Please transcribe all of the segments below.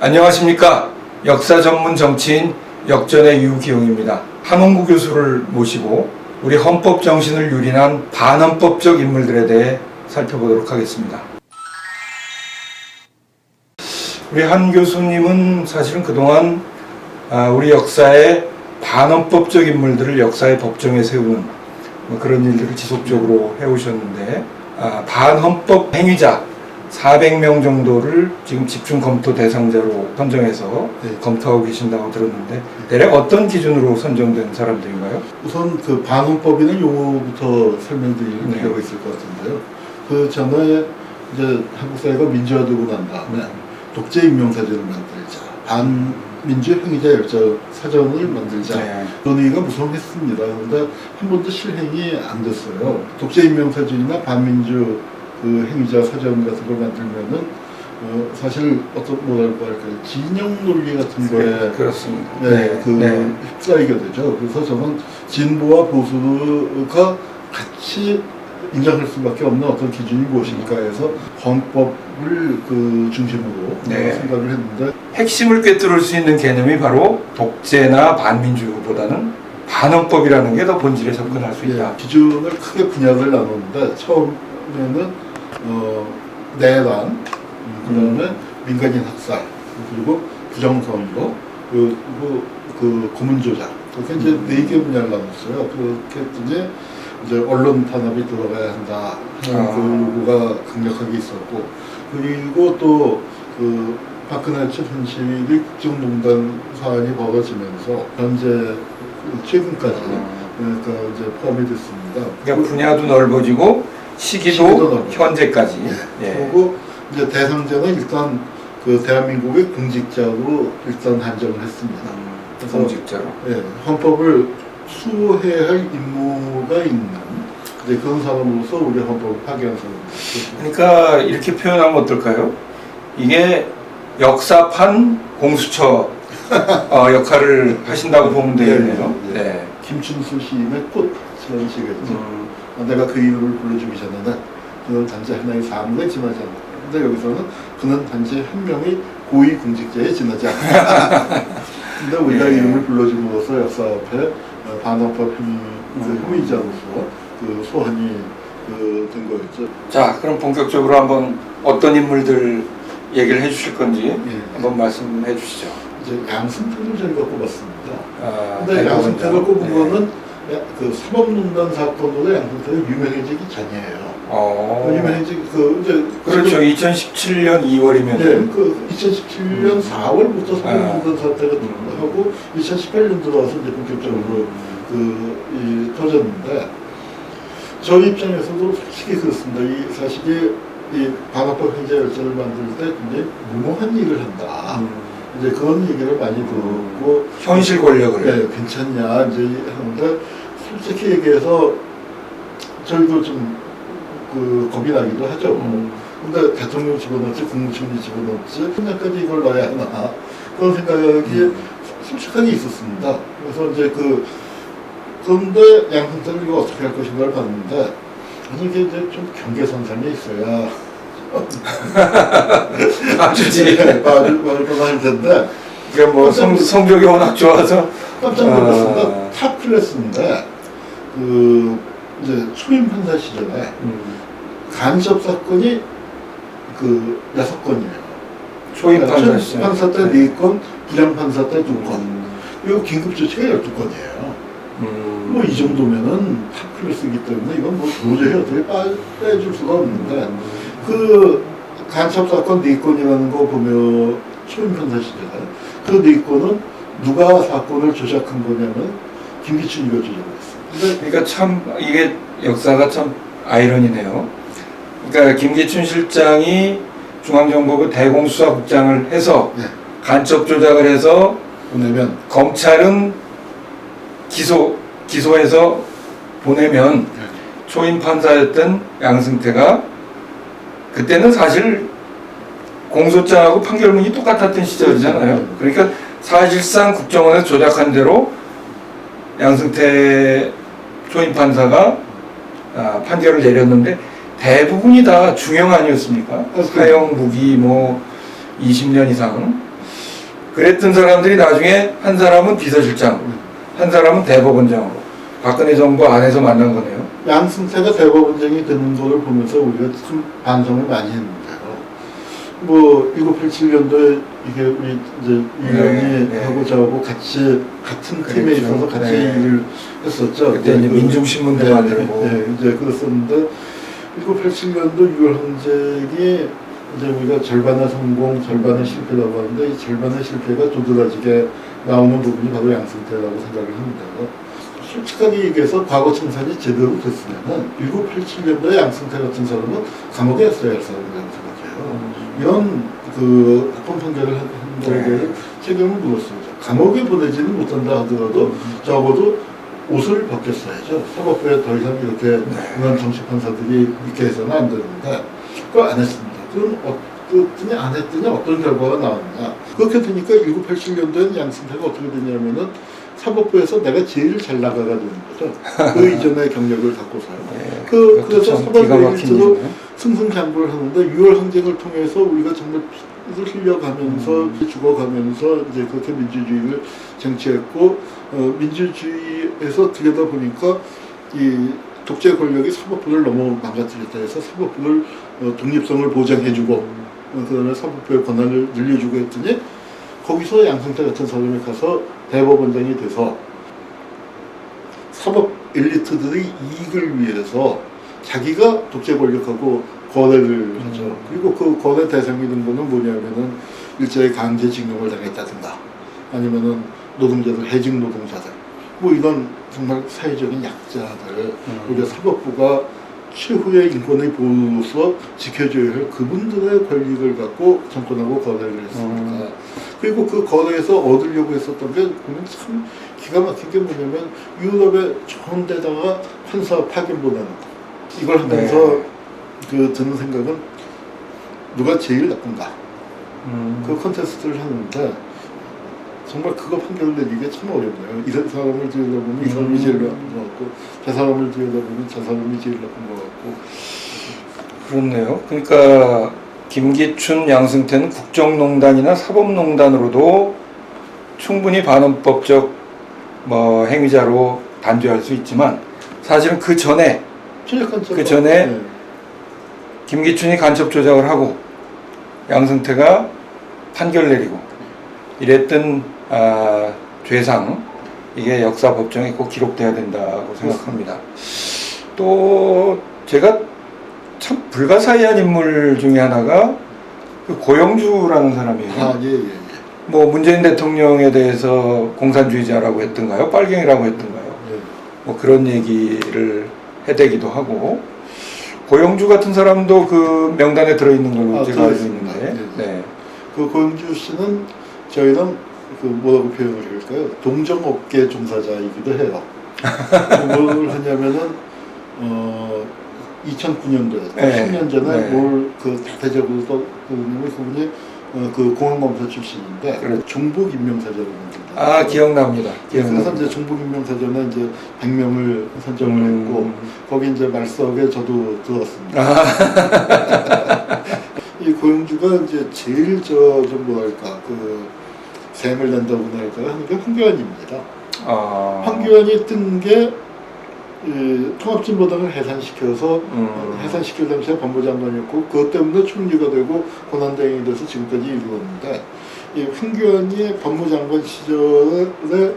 안녕하십니까. 역사 전문 정치인 역전의 유기용입니다. 한홍구 교수를 모시고 우리 헌법 정신을 유린한 반헌법적 인물들에 대해 살펴보도록 하겠습니다. 우리 한 교수님은 사실은 그동안 아, 우리 역사의 반헌법적 인물들을 역사의 법정에 세우는 뭐 그런 일들을 지속적으로 해오셨는데 아, 반헌법 행위자 400명 정도를 지금 집중 검토 대상자로 선정해서 네. 검토하고 계신다고 들었는데 대략 어떤 기준으로 선정된 사람들인가요? 우선 그 반헌법이라는 용어부터 설명드릴 네. 필요가 있을 것 같은데요. 그 전에 이제 한국 사회가 민주화되고 난 다음에 독재 임명사전을 만들자, 반민주 행위자 열자 사전을 만들자 네. 논의가 무성했습니다. 그런데 한 번도 실행이 안 됐어요. 독재 임명사전이나 반민주 그 행위자 사전 같은 걸 만들면은 어, 사실 어떤 뭐랄까 할까요 진영 논리 같은 거에 그렇습니다. 네, 그 네. 휩싸이게 되죠. 그래서 저는 진보와 보수가 같이 인정할 수밖에 없는 어떤 기준이 무엇일까 해서 헌법을 그 중심으로 네. 생각을 했는데 핵심을 꿰뚫을 수 있는 개념이 바로 독재나 반민주보다는 반헌법이라는 게 더 본질에 접근할 수 있다. 예, 기준을 크게 분야를 나눴는데 처음에는 어, 내란, 음, 그다음에 민간인 학살, 그리고 부정선거, 그리고 그 고문 조작 이렇게 이제 음. 네개 분야를 나눴어요. 그렇게 했더니 이제 언론 탄압이 들어가야 한다 하는 아. 그 요구가 강력하게 있었고 그리고 또 그 박근혜 최순실이 국정농단 사안이 벌어지면서 현재 그 최근까지 그러니까 이제 포함이 됐습니다. 그러니까 분야도 넓어지고 시기도, 시기도. 현재까지. 예. 그리고 이제 대상자는 일단 그 대한민국의 공직자로 일단 한정을 했습니다. 그래서 공직자로. 예, 헌법을 수호해야 할 임무가 있는 이제 그런 사람으로서 우리 헌법을 파기한 사람입니다. 그러니까 이렇게 표현하면 어떨까요? 이게 역사판 공수처 어, 역할을 하신다고 보면 되겠네요. 네, 네. 네. 김춘수 시인의 꽃이라는 시가 있죠. 음, 아, 내가 그 이름을 불러주기 전에는 그는 단지 하나의 사람에 지나지 않는다. 근데 여기서는 그는 단지 한 명의 고위 공직자에 지나지 않는다. 근데 우리가 예. 이름을 불러줌으로써 역사 앞에 어, 반헌법 혐의, 그 음. 혐의자로서 그 소환이 그, 된 거였죠. 자, 그럼 본격적으로 한번 어떤 인물들 얘기를 해주실 건지 예. 한번 말씀해 주시죠. 이제 양승태를 저희가 뽑았습니다. 아, 근데 양승태를 꼽은 네. 거는 야- 그 사법농단 사건으로 양승태가 유명해지기 전이에요. 어, 유명해지기 그 이제 그렇죠. 2017년 2월이면 네, 그 2017년 4월부터 아. 사법농단 사태가 음. 하고 2018년 들어와서 이제 본격적으로 그, 이, 터졌는데 저 입장에서도 솔직히 그렇습니다. 이 사실이 이 반합법 행자 열차를 만들 때 굉장히 무모한 일을 한다. 음, 이제 그런 얘기를 많이 들었고 현실 권력을 네, 괜찮냐 이제 하는데 솔직히 얘기해서 저희도 좀 그 겁이 나기도 하죠. 음, 근데 대통령 집어넣지 국무총리 집어넣지 그냥까지 이걸 넣어야 하나 그런 생각이 음. 솔직하게 있었습니다. 그래서 이제 그 그런데 양승태를 이거 어떻게 할 것인가를 봤는데 이게 이제 좀 경계선상에 있어야 아주지. 네, 빠질 뻔할 텐데 그러니까 뭐 성, 성적이 워낙 좋아서 깜짝 놀랐습니다. 아. 탑 클래스인데 그 이제 초임 판사 시절에 음, 간접 사건이 그 여섯 건이에요. 초임 판사 초임 시절. 판사 때 네 건, 부장 판사 때 두 건. 음, 그리고 긴급 조치가 열두 건이에요. 음, 뭐이 정도면은 탑 클래스이기 때문에 이건 뭐 도저히 어떻게 빠- 빼줄 수가 없는데 그 간첩 사건 네 건이라는 거 보면 초임 판사 시절에 그네 건은 누가 사건을 조작한 거냐면 김기춘이가 조작했어요. 그러니까 참 이게 역사가 참 아이러니네요. 그러니까 김기춘 실장이 중앙정보부 대공수사국장을 해서 네. 간첩 조작을 해서 보내면 검찰은 기소 기소해서 보내면 네. 초임 판사였던 양승태가 그때는 사실 공소장하고 판결문이 똑같았던 시절이잖아요. 그러니까 사실상 국정원에서 조작한 대로 양승태 초임 판사가 아, 판결을 내렸는데 대부분이 다 중형 아니었습니까? 사형 무기 뭐 20년 이상 그랬던 사람들이 나중에 한 사람은 비서실장, 한 사람은 대법원장으로 박근혜 정부 안에서 만난 거네요. 양승태가 대법원장이 되는 거를 보면서 우리가 참 반성을 많이 했는데요. 뭐 1987년도에 이게 우리 이제 유연이 네, 네. 하고 저하고 같이 같은 팀에 그랬죠. 있어서 같이 네. 일을 했었죠. 그때 이제 그- 민중신문도 네, 만들고. 네, 이제 그랬었는데 1987년도 유혈항쟁이 이제 우리가 절반의 성공, 절반의 실패라고 하는데 이 절반의 실패가 도드라지게 나오는 부분이 바로 양승태라고 생각을 합니다. 솔직하게 얘기해서 과거 청산이 제대로 됐으면은 1987년도에 양승태 같은 사람은 감옥에 있어야 할 사람이라고 생각해요. 이런 그 합헌 판결을 한 거에 책임을 물었습니다. 감옥에 보내지는 못한다 하더라도 적어도 옷을 벗겼어야죠. 사법부에 더 이상 이렇게 그런 정식 판사들이 있게 해서는 안 되는데 그걸 안 했습니다. 그럼 어떻더니 안 했더니 어떤 결과가 나왔냐. 그렇게 되니까 1987년도엔 양승태가 어떻게 되냐면은 사법부에서 내가 제일 잘 나가가 되는 거죠. 그 이전의 경력을 갖고서요. 네, 그, 그래서 참 사법 기가 막힌 메리트로 일이네. 승승장구를 하는데 6월 항쟁을 통해서 우리가 정말 피를 흘려가면서 죽어가면서 이제 그렇게 민주주의를 쟁취했고 어, 민주주의에서 들여다 보니까 이 독재 권력이 사법부를 너무 망가뜨렸다 해서 사법부를 어, 독립성을 보장해주고 어, 그다음에 사법부의 권한을 늘려주고 했더니 거기서 양승태 같은 사람이 가서 대법원장이 돼서 사법 엘리트들의 이익을 위해서 자기가 독재 권력하고 거래를 하죠. 음. 그리고 그 거래 대상이 된 거는 뭐냐면은 일제의 강제징용을 당했다든가 아니면은 노동자들, 해직 노동자들 뭐 이런 정말 사회적인 약자들 음. 우리가 사법부가 최후의 인권의 보호로서 지켜줘야 할 그분들의 권리를 갖고 정권하고 거래를 했습니다. 음. 그리고 그 거래에서 얻으려고 했었던 게 보면 참 기가 막힌 게 뭐냐면 유럽의 좋은 데다가 판사 파견 보내는 거. 이걸 하면서 네. 그 드는 생각은 누가 제일 나쁜가 음. 그 컨테스트를 하는데 정말 그거 판결을 내리기가 참 어렵네요. 이 사람을 들여다보면 이 사람이 제일 나쁜 것 같고 저 사람을 들여다보면 저 사람이 제일 나쁜 것 같고 그렇네요. 그러니까 김기춘, 양승태는 국정농단이나 사법농단으로도 충분히 반헌법적 뭐 행위자로 단죄할 수 있지만 사실은 그 전에 그 전에 네. 김기춘이 간첩 조작을 하고 양승태가 판결 내리고 이랬던 아, 죄상 이게 역사 법정에 꼭 기록돼야 된다고 생각합니다. 또 제가 참 불가사의한 인물 중에 하나가 그 고영주라는 사람이에요. 아, 예, 예, 예. 뭐 문재인 대통령에 대해서 공산주의자라고 했던가요? 빨갱이라고 했던가요? 예. 뭐 그런 얘기를 해대기도 하고 고영주 같은 사람도 그 명단에 들어있는 걸로 아, 제가 알고. 있는데 예, 예. 네. 그 고영주 씨는 저희는 그 뭐라고 표현을 할까요? 동정업계 종사자이기도 해요. 뭘 하냐면은 어 2009년도에 네. 10년 전에 네. 뭘그 대대적으로 또 그분이 그분이 어, 그 공항검사 출신인데 그렇죠. 종북 임명사절을 만든다. 아 기억납니다. 그래서 기억납니다. 이제 종북 임명사전에 이제 100명을 선정을 음. 했고 거기 이제 말석에 저도 들어왔습니다. 아, 이 고영주가 이제 제일 저좀 뭐랄까 그 샘을 낸다고나 할까요 하는 게 황교안입니다. 아, 황교안이 뜬게 통합진보당을 해산시켜서 음. 해산시킬 당시에 법무장관이었고 그것 때문에 총리가 되고 권한대행이 돼서 지금까지 이루었는데 이 황교안이 법무장관 시절에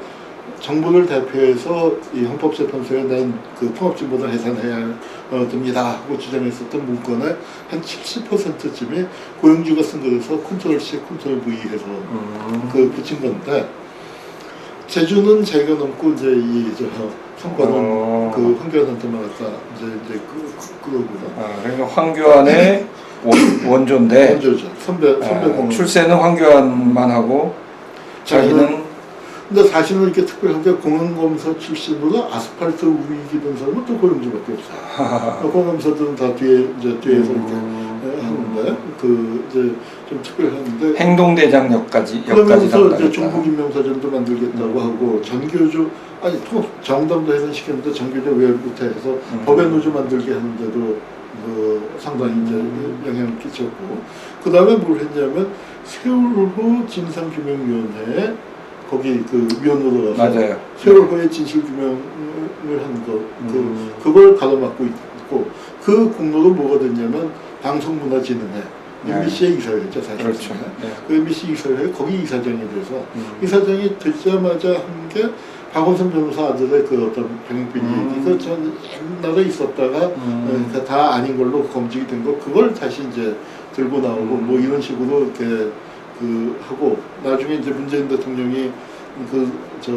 정부를 대표해서 이 헌법재판소에 낸그 통합진보당 해산해야 어, 됩니다 하고 주장했었던 문건의 한 70%쯤이 고영주가 쓴 거에서 컨트롤 C, 컨트롤 V 해서 음. 그 붙인 건데 제주는 자기가 넘고 이제 이저 성과는 어. 그 황교안한테만 갖다 이제 이제 그, 그 그거구나. 아, 그러니까 황교안의 원, 원조인데 먼저죠 선배 선배 아, 공은. 출세는 황교안만 하고 자기는 근데 사실은 이렇게 특별하게 공항검사 출신으로 아스팔트 우익이던 사람은 또 고영주밖에 없어요. 공항검사들은 다 뒤에 이제 뒤에서 이렇게 예, 하 는데 그 이제 좀 특별한데 행동대장역까지 역까지 그러면서 이제 담당했다. 중국 임명사전도 만들겠다고 하고 전교조 아니 통합 정당도 해산시켰는데 전교조 왜 못해 해서 음. 법의 노조 만들게 하는데도 그 상당히 이제 영향을 끼쳤고 그 다음에 뭘 했냐면 세월호 진상규명위원회에 거기 그 위원으로 가서 맞아요. 세월호의 진실 규명을 한 거, 그 음. 그걸 가로막고 있고 그 공로도 뭐가 됐냐면 방송문화진흥회 네. MBC의 이사회였죠 사실. 그렇죠. 네. 그 MBC 이사회 거기 이사장이 돼서 음. 이사장이 되자마자 한 게 박원순 변호사 아들의 그 어떤 병역비리 음. 이거 전 옛날에 있었다가 음. 어, 다 아닌 걸로 검증이 된 거 그걸 다시 이제 들고 나오고 음. 뭐 이런 식으로 이렇게 그 하고 나중에 이제 문재인 대통령이 그 저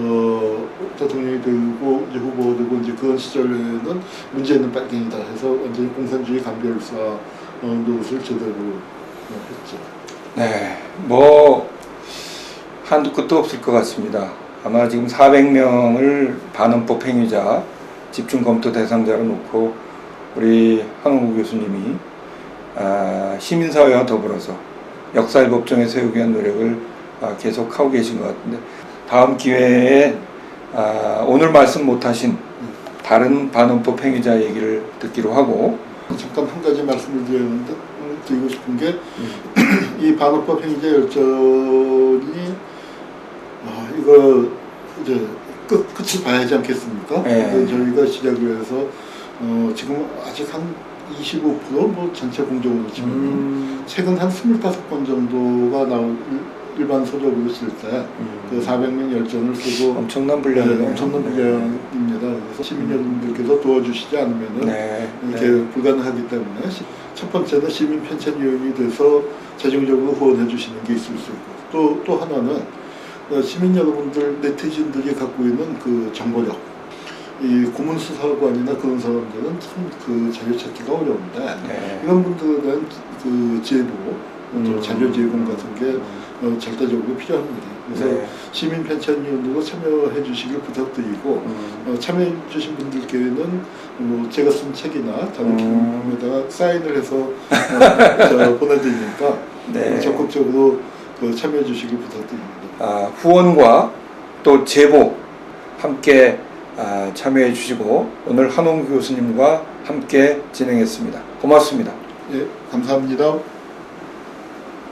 대통령이 되고 이제 후보가 되고 이제 그런 시절에는 문재인은 빨갱이다 해서 완전히 공산주의 감별사 어, 노릇을 제대로 했죠. 네, 뭐 한두 끝도 없을 것 같습니다. 아마 지금 400명을 반헌법 행위자 집중 검토 대상자로 놓고 우리 한홍구 교수님이 아, 시민사회와 더불어서 역사의 법정에 세우기 위한 노력을 아, 계속 하고 계신 것 같은데 다음 기회에 아, 오늘 말씀 못하신 다른 반헌법 행위자 얘기를 듣기로 하고 잠깐 한 가지 말씀을 드렸는데 음, 드리고 싶은 게 이 반어법 행위자 열전이 아 이거 이제 끝 끝을 봐야지 않겠습니까? 네. 저희가 시작을 해서 어 지금 아직 한 25%뭐 전체 공정으로 치면 음, 최근 한 25건 정도가 나올 일반 서적으로 쓸 때 그 음, 400명 열전을 쓰고 엄청난 네, 분량이네요. 엄청난 분량입니다. 그래서 시민 여러분들께서 도와주시지 않으면은 네, 이렇게 네. 불가능하기 때문에 시- 첫 번째는 시민 편찬위원이 돼서 재정적으로 후원해 주시는 게 있을 수 있고 또, 또 하나는 어, 시민 여러분들 네티즌들이 갖고 있는 그 정보력 이 고문수사관이나 그런 사람들은 참 그 자료 찾기가 어려운데 네. 이런 대한 그 제보 또 음. 자료 제공 같은 게 어, 절대적으로 필요합니다. 그래서 네. 시민 편찬위원으로 참여해 주시길 부탁드리고 음. 어, 참여해 주신 분들께는 뭐 제가 쓴 책이나 다른 음. 기념품에다가 사인을 해서 어, 저 보내드리니까 네. 적극적으로 그 참여해 주시길 부탁드립니다. 아, 후원과 또 제보 함께 아, 참여해 주시고 오늘 한홍 교수님과 함께 진행했습니다. 고맙습니다. 예, 감사합니다.